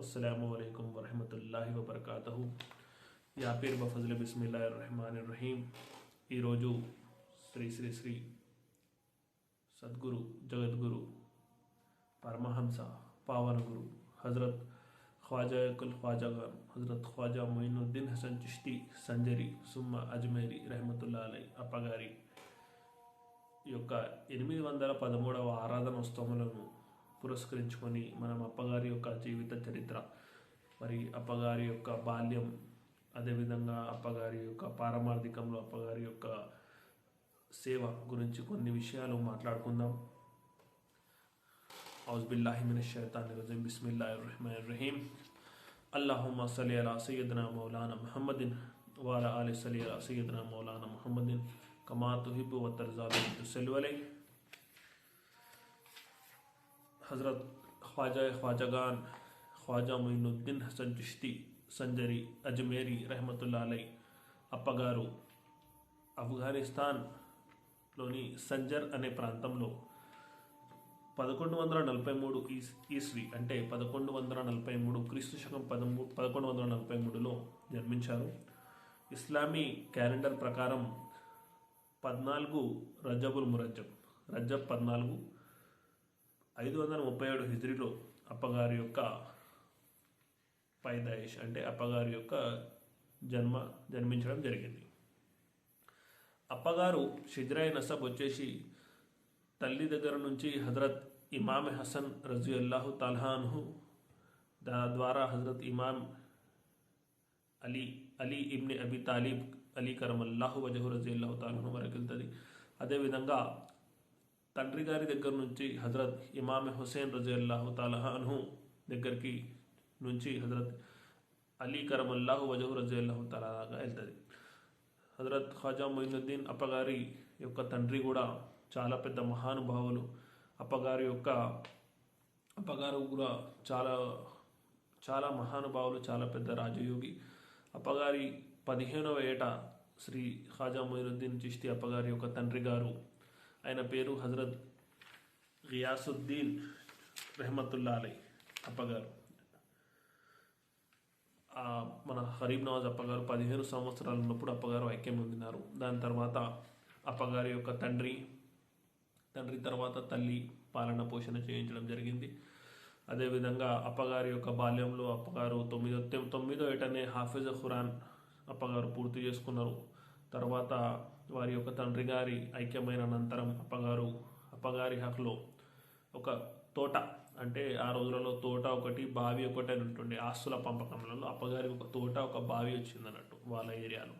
అస్సలం అయికం వరహమతుల్లాహి వబర్కాతహు యాపీర్ బఫజల్ బిస్మిల్లా రహమాన్ రహీం ఈరోజు శ్రీ శ్రీ శ్రీ సద్గురు జగద్గురు పరమహంస పావన గురు హజరత్ ఖ్వాజా కుల్ ఖ్వాజా గారు హజరత్ ఖ్వాజా మొయినుద్దీన్ హసన్ చిష్తి సంజరి సుమ్మ అజ్మేరి రహమతుల్లా అలై అప్పగారి యొక్క ఎనిమిది వందల పదమూడవ ఆరాధనోత్సవములను పురస్కరించుకొని మనం అప్పగారి యొక్క జీవిత చరిత్ర మరి అప్పగారి యొక్క బాల్యం అదేవిధంగా అప్పగారి యొక్క పారమార్థికంలో అప్పగారి యొక్క సేవ గురించి కొన్ని విషయాలు మాట్లాడుకుందాం. ఔజ్బిల్లాహి మిన షైతాని రజీం బిస్మిల్లాహి రహమాన్ రహీం అల్లాహుమ్మ సలి అలా సయ్యద్నా మౌలానా మహమ్మదిన్ వాల అలీ సలి అలా సయ్యద్నా మౌలానా మహమ్మదిన్. కమా తుహిబు వ తర్జాబి హజరత్ ఖ్వాజా ఖ్వాజగాన్ ఖ్వాజా మొయినుద్దీన్ హసన్ చిష్తి సంజరి అజ్మేరి రహమతుల్లా అలై అప్పగారు ఆఫ్ఘనిస్తాన్లోని సంజర్ అనే ప్రాంతంలో పదకొండు వందల నలభై మూడు ఈస్వి అంటే పదకొండు వందల నలభై మూడు క్రీస్తు శకం పదమూ పదకొండు వందల నలభై మూడులో జన్మించారు ఇస్లామీ క్యాలెండర్ ప్రకారం పద్నాలుగు రజబుల్ మురజ్జబ్ రజబ్ పద్నాలుగు ఐదు వందల ముప్పై ఏడు హిజ్రీలో అప్పగారి యొక్క పైదాయిష్ అంటే అప్పగారి యొక్క జన్మ జన్మించడం జరిగింది. అప్పగారు షిజ్రాయి నసబ్ వచ్చేసి తల్లి దగ్గర నుంచి హజరత్ ఇమామ్ హసన్ రజీ తల్హాను తల్హాన్హు దా ద్వారా హజరత్ ఇమామ్ అలీ అలీ ఇబ్ని అబి తాలిబ్ అలీ కరమల్లాహు వజహు రజీ అల్లాహు తాల్హు వరకు వెళ్తుంది. అదేవిధంగా తండ్రి గారి దగ్గర నుంచి హజరత్ ఇమామ్ హుసేన్ రజల్లాహు తాలహాను దగ్గరికి నుంచి హజరత్ అలీ కరమల్లాహు వజహు రజల్లాహు అల్లాహు తాలాగా వెళ్తుంది. హజరత్ ఖాజా మొయినుద్దీన్ అప్పగారి యొక్క తండ్రి కూడా చాలా పెద్ద మహానుభావులు. అప్పగారి యొక్క అప్పగారు కూడా చాలా చాలా మహానుభావులు చాలా పెద్ద రాజయోగి. అప్పగారి పదిహేనవ ఏట శ్రీ ఖాజా మొయినుద్దీన్ చిష్తి అప్పగారి యొక్క తండ్రి గారు ఆయన పేరు హజరత్ గియాసుద్దీన్ రెహమతుల్లా అలీ అప్పగారు. మన హరీబ్ నవాజ్ అప్పగారు పదిహేను సంవత్సరాలు ఉన్నప్పుడు అప్పగారు ఐక్యం పొందినారు. దాని తర్వాత అప్పగారి యొక్క తండ్రి తండ్రి తర్వాత తల్లి పాలన పోషణ చేయించడం జరిగింది. అదేవిధంగా అప్పగారి యొక్క బాల్యంలో అప్పగారు తొమ్మిదో తొమ్మిదో ఏటనే హాఫిజ్ ఖురాన్ అప్పగారు పూర్తి చేసుకున్నారు. తర్వాత వారి యొక్క తండ్రి గారి ఐక్యమైన అనంతరం అప్పగారు అప్పగారి హక్లో ఒక తోట అంటే ఆ రోజులలో తోట ఒకటి బావి ఒకటి అని ఉంటుండే. ఆస్తుల పంపకంలో అప్పగారి ఒక తోట ఒక బావి వచ్చింది అన్నట్టు వాళ్ళ ఏరియాలో.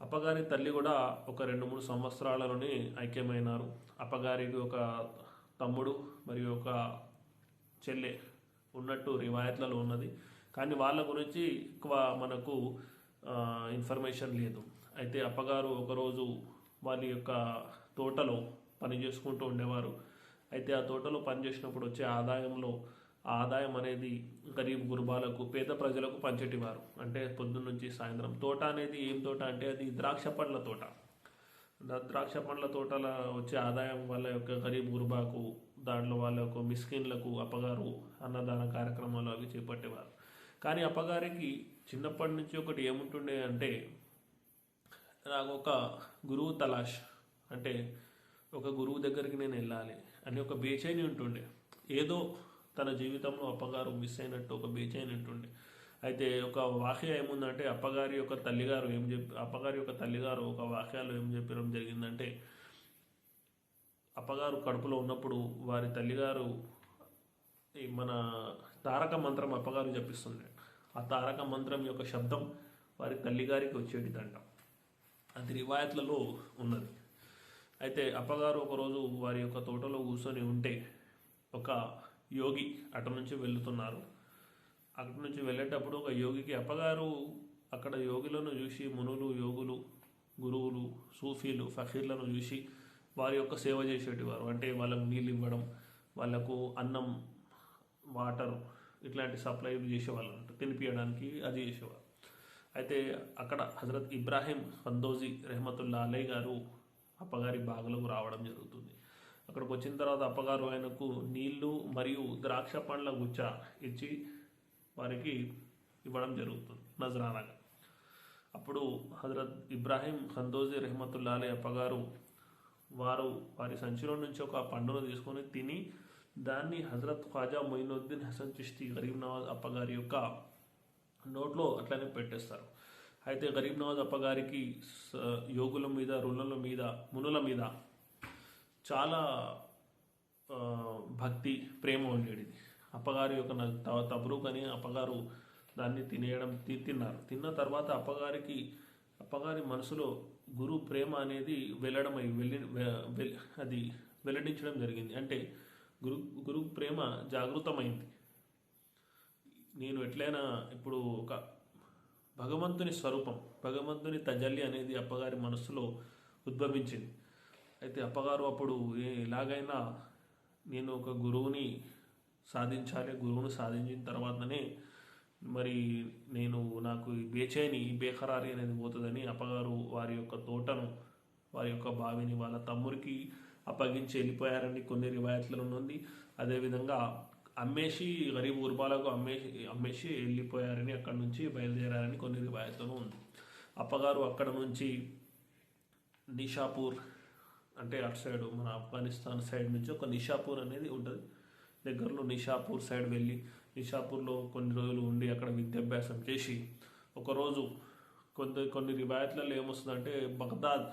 అప్పగారి తల్లి కూడా ఒక రెండు మూడు సంవత్సరాలలోనే ఐక్యమైనారు. అప్పగారికి ఒక తమ్ముడు మరియు ఒక చెల్లె ఉన్నట్టు రివాయత్లలో ఉన్నది. కానీ వాళ్ళ గురించి ఎక్కువ మనకు ఇన్ఫర్మేషన్ లేదు. అయితే అప్పగారు ఒకరోజు వాళ్ళ యొక్క తోటలో పని చేసుకుంటూ ఉండేవారు. అయితే ఆ తోటలో పనిచేసినప్పుడు వచ్చే ఆదాయంలో ఆ ఆదాయం అనేది గరీబ్ గురుబాలకు పేద ప్రజలకు పంచేటివారు. అంటే పొద్దున్న నుంచి సాయంత్రం. తోట అనేది ఏం తోట అంటే అది ద్రాక్ష పండ్ల తోట. ద్రాక్ష పండ్ల తోటల వచ్చే ఆదాయం వాళ్ళ యొక్క గరీబ్ గురుబాకు దాంట్లో వాళ్ళ యొక్క మిస్కిన్లకు అప్పగారు అన్నదాన కార్యక్రమాలు అవి చేపట్టేవారు. కానీ అప్పగారికి చిన్నప్పటి నుంచి ఒకటి ఏముంటుండే అంటే నాకు ఒక గురువు తలాష్. అంటే ఒక గురువు దగ్గరికి నేను వెళ్ళాలి అని ఒక బేచైని ఉంటుండే. ఏదో తన జీవితంలో అప్పగారు మిస్ అయినట్టు ఒక బేచైని ఉంటుండే. అయితే ఒక వాక్య ఏముందంటే అప్పగారి యొక్క తల్లిగారు ఏం చెప్పి అప్పగారి యొక్క తల్లిగారు ఒక వాక్యాలు ఏం చెప్పడం జరిగిందంటే అప్పగారు కడుపులో ఉన్నప్పుడు వారి తల్లిగారు ఈ మన తారక మంత్రం అప్పగారు చెప్పిస్తుండే ఆ తారక మంత్రం యొక్క శబ్దం వారి తల్లిగారికి వచ్చేటిదంట. అది రివాయత్లలో ఉన్నది. అయితే అప్పగారు ఒకరోజు వారి యొక్క తోటలో కూర్చొని ఉంటే ఒక యోగి అటు నుంచి వెళ్తున్నారు. అక్కడి నుంచి వెళ్ళేటప్పుడు ఒక యోగికి అప్పగారు అక్కడ యోగులను చూసి మునులు యోగులు గురువులు సూఫీలు ఫకీర్లను చూసి వారి యొక్క సేవ చేసేటివారు. అంటే వాళ్ళకు నీళ్ళు ఇవ్వడం వాళ్ళకు అన్నం వాటర్ ఇట్లాంటి సప్లై చేసేవాళ్ళు తినిపించడానికి అది చేసేవారు. అయితే అక్కడ హజరత్ ఇబ్రాహీం ఫందోజీ రెహమతుల్లా అలై గారు అప్పగారి బాగులకు రావడం జరుగుతుంది. అక్కడికి వచ్చిన తర్వాత అప్పగారు ఆయనకు నీళ్ళు మరియు ద్రాక్ష పండ్ల గుచ్చ ఇచ్చి వారికి ఇవ్వడం జరుగుతుంది నజరానాగా. అప్పుడు హజరత్ ఇబ్రాహీం ఖందోజీ రెహమతుల్లా అలీ అప్పగారు వారు వారి సంచిలో నుంచి ఒక పండును తీసుకొని తిని దాన్ని హజరత్ ఖ్వాజా మొయినుద్దీన్ హసన్ చిష్తి గరీబ్ నవాజ్ అప్పగారి యొక్క నోట్లో అట్లనే పెట్టేస్తారు. అయితే గరీబ్ నవాజ్ అప్పగారికి యోగుల మీద రుణుల మీద మునుల మీద చాలా భక్తి ప్రేమ ఉండేది. అప్పగారి యొక్క త- తబ్రూక్ అని అప్పగారు దాన్ని తినేయడం తి- తిన్నారు. తిన్న తర్వాత అప్పగారికి అప్పగారి మనసులో గురు ప్రేమ అనేది వెళ్ళడం వెళ్ళి అది వెల్లడించడం జరిగింది. అంటే గురు గురు ప్రేమ జాగృతమైంది. నేను ఎట్లయినా ఇప్పుడు ఒక భగవంతుని స్వరూపం భగవంతుని తజల్లి అనేది అప్పగారి మనస్సులో ఉద్భవించింది. అయితే అప్పగారు అప్పుడు ఏ- ఎలాగైనా నేను ఒక గురువుని సాధించాలి గురువుని సాధించిన తర్వాతనే మరి నేను నాకు ఈ బేచైని ఈ బేఖరారి అనేది పోతుందని అప్పగారు వారి యొక్క తోటను వారి యొక్క బావిని వాళ్ళ తమ్ముడికి అప్పగించి వెళ్ళిపోయారని కొన్ని రివాయత్లను ఉంది అదేవిధంగా అమ్మేసి గరీబ్ ఉర్బాలకు అమ్మేసి అమ్మేసి వెళ్ళిపోయారని అక్కడ నుంచి బయలుదేరారని కొన్ని రివాయత్లలో ఉంది. అప్పగారు అక్కడ నుంచి నిషాపూర్ అంటే అటు సైడ్ మన ఆఫ్ఘనిస్తాన్ సైడ్ నుంచి ఒక నిషాపూర్ అనేది ఉంటుంది. దగ్గరలో నిషాపూర్ సైడ్ వెళ్ళి నిషాపూర్లో కొన్ని రోజులు ఉండి అక్కడ విద్యాభ్యాసం చేసి ఒకరోజు కొంత కొన్ని రివాయత్లలో ఏమొస్తుందంటే బగ్దాద్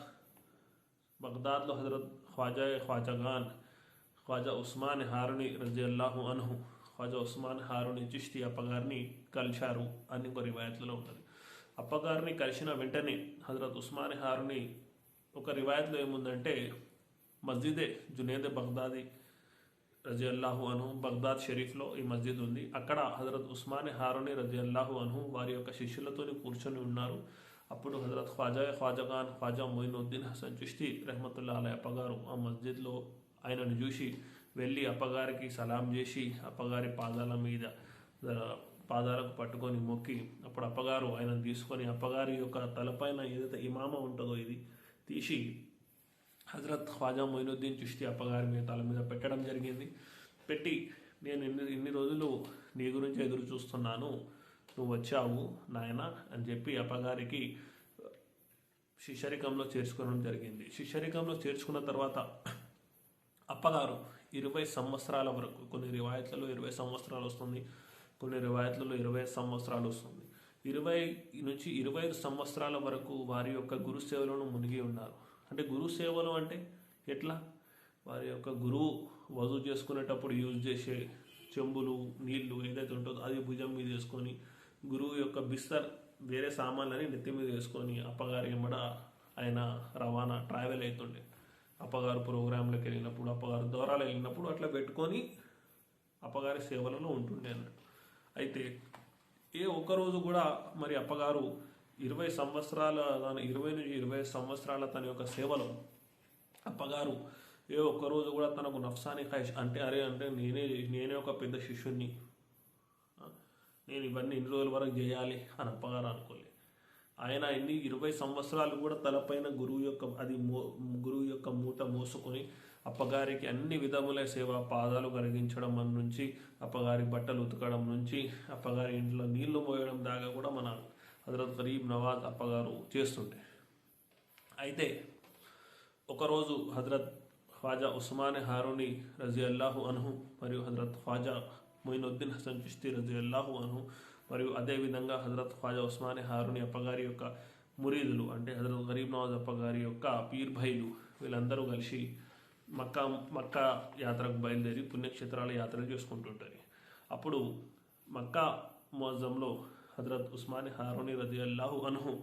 బగ్దాద్లో హజరత్ ఖ్వాజా ఖ్వాజాగాన్ ఖ్వాజా ఉస్మాన్ హారుని రజియల్లాహు అన్హు ఖ్వాజా ఉస్మాన్ హారుని చిష్టి అప్పగారిని కలిశారు అని ఒక రివాయత్లలో ఉంటుంది అప్పగారిని కలిసిన వెంటనే హజరత్ ఉస్మాన్ హారుని ఒక రివాయత్లో ఏముందంటే మస్జిదే జునేద్ బగ్దాది రజియల్లాహు అన్హు బగ్దాద్ షరీఫ్లో ఈ మస్జిద్ ఉంది. అక్కడ హజరత్ ఉస్మాన్ హారుని రజియల్లాహు అన్హు వారి యొక్క శిష్యులతో కూర్చొని ఉన్నారు. అప్పుడు హజరత్ ఖ్వాజా ఖ్వాజాగాన్ ఖ్వాజా మొయినుద్దీన్ హసన్ చిష్తి రహమతుల్లా అలై అప్పగారు ఆ మస్జిద్లో ఆయనను చూసి వెళ్ళి అప్పగారికి సలాం చేసి అప్పగారి పాదాల మీద పాదాలకు పట్టుకొని మొక్కి అప్పుడు అప్పగారు ఆయనను తీసుకొని అప్పగారి యొక్క తలపైన ఏదైతే ఇమామ ఉంటుందో ఇది తీసి హజరత్ ఖ్వాజా మొయినుద్దీన్ చిష్తి అప్పగారి మీద తల మీద పెట్టడం జరిగింది. పెట్టి నేను ఇన్ని ఇన్ని రోజులు నీ గురించి ఎదురు చూస్తున్నాను నువ్వు వచ్చావు నాయన అని చెప్పి అప్పగారికి శిష్యరికంలో చేర్చుకోవడం జరిగింది. శిష్యరికంలో చేర్చుకున్న తర్వాత అప్పగారు ఇరవై సంవత్సరాల వరకు కొన్ని రివాయతులలో ఇరవై సంవత్సరాలు వస్తుంది కొన్ని రివాయతులలో ఇరవై సంవత్సరాలు వస్తుంది. ఇరవై నుంచి ఇరవై ఐదు సంవత్సరాల వరకు వారి యొక్క గురు సేవలను మునిగి ఉన్నారు. అంటే గురు సేవలు అంటే ఎట్లా? వారి యొక్క గురువు వధువు చేసుకునేటప్పుడు యూజ్ చేసే చెంబులు నీళ్ళు ఏదైతే ఉంటుందో అది భుజం మీద వేసుకొని గురువు యొక్క బిస్తర్ వేరే సామాన్లని నెత్తి మీద వేసుకొని అప్పగారి ఎమ్మడ ఆయన రవాణా ట్రావెల్ అవుతుండే. అప్పగారు ప్రోగ్రాంలకు వెళ్ళినప్పుడు అప్పగారు దూరాలు వెళ్ళినప్పుడు అట్లా పెట్టుకొని అప్పగారి సేవలలో ఉంటుండే అన్నట్టు. అయితే ఏ ఒక్క రోజు కూడా మరి అప్పగారు ఇరవై సంవత్సరాల తన ఇరవై నుంచి ఇరవై సంవత్సరాల తన యొక్క సేవలో అప్పగారు ఏ ఒక్క రోజు కూడా తనకు నఫ్సాని ఖైష్ అంటే అరే అంటే నేనే నేనే ఒక పెద్ద శిష్యుణ్ణి. నేను ఇవన్నీ ఇన్ని రోజుల వరకు చేయాలి అని అప్పగారు అనుకోలేదు. ఆయన ఎన్ని ఇరవై సంవత్సరాలు కూడా తలపైన గురువు యొక్క అది మో గురువు యొక్క మూట మోసుకొని అప్పగారికి అన్ని విధముల సేవ పాదాలు కరిగించడం మన నుంచి అప్పగారి బట్టలు ఉతకడం నుంచి అప్పగారి ఇంట్లో నీళ్ళు మోయడం దాకా కూడా మన హజరత్ గరీబ్ నవాజ్ అప్పగారు చేస్తుండే. అయితే ఒకరోజు హజరత్ ఖ్వాజా ఉస్మాన్ హారూని రజీ అల్లాహు అన్హు మరియు హజరత్ ఖ్వాజా మొయినుద్దీన్ హసన్ చిష్తి రజీ అల్లాహు అన్హు మరియు అదేవిధంగా హజరత్ ఖ్వాజా ఉస్మాని హారూని అప్పగారి యొక్క మురీదులు అంటే హజరత్ గరీబ్ నవాజ్ అప్పగారి యొక్క పీర్భైలు వీళ్ళందరూ కలిసి మక్కా మక్కా యాత్రకు బయలుదేరి పుణ్యక్షేత్రాల యాత్ర చేసుకుంటుంటారు. అప్పుడు మక్కా మోజంలో హజరత్ ఉస్మాని హారూని రజీ అల్లాహు అన్హు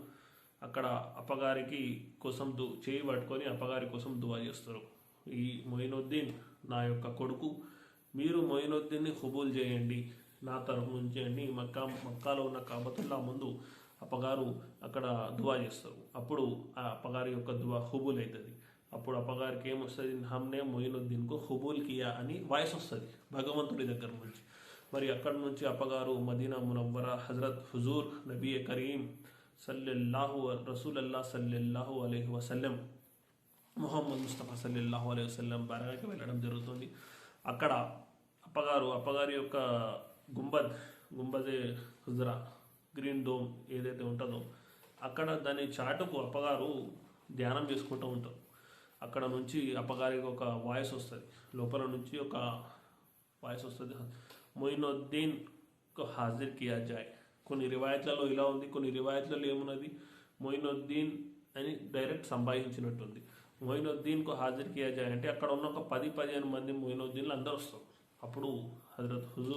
అక్కడ అప్పగారికి కోసం దు చేయి పట్టుకొని అప్పగారి కోసం దువా చేస్తారు. ఈ మొయినుద్దీన్ నా యొక్క కొడుకు మీరు మొయినుద్దీన్ని హుబూల్ చేయండి. నా తరఫు నుంచి అని మక్కా మక్కాలో ఉన్న కాబతుల్లా ముందు అప్పగారు అక్కడ దువా చేస్తారు. అప్పుడు ఆ అప్పగారి యొక్క దువా హుబూల్ అవుతుంది అప్పుడు అప్పగారికి ఏమొస్తుంది? హమ్నే మొయినుద్దీన్కు హుబూల్ కియా అని వాయిస్ వస్తుంది భగవంతుడి దగ్గర నుంచి. మరి అక్కడి నుంచి అప్పగారు మదీనా మునవ్వర హజరత్ హుజూర్ నబీ కరీం సల్లెల్లాహు రసూల్ అల్లా సల్లెల్లాహు అలహి వసల్లం ముహమ్మద్ ముస్తఫా సల్లెల్లాహు అలైహి వసల్లం బారాకి వెళ్ళడం జరుగుతుంది. అక్కడ అప్పగారు అప్పగారి యొక్క గుంబద్ గుంబదే హుజరా గ్రీన్ డోమ్ ఏదైతే ఉంటుందో అక్కడ దాని చాటుకు అప్పగారు ధ్యానం చేసుకుంటూ ఉంటారు. అక్కడ నుంచి అప్పగారికి ఒక వాయిస్ వస్తుంది. లోపల నుంచి ఒక వాయిస్ వస్తుంది. మొయినుద్దీన్ హాజర్ కియా జాయ్. కొన్ని రివాయత్లలో ఇలా ఉంది కొన్ని రివాయత్లలో ఏమున్నది? మొయినుద్దీన్ అని డైరెక్ట్ సంభాషించినట్టుంది. మొయినుద్దీన్కు హాజర్ కియా జాయ్ అంటే అక్కడ ఉన్న ఒక పది పదిహేను మంది మొయినుద్దీన్లు అందరూ వస్తారు. అప్పుడు హజరత్ హుజూర్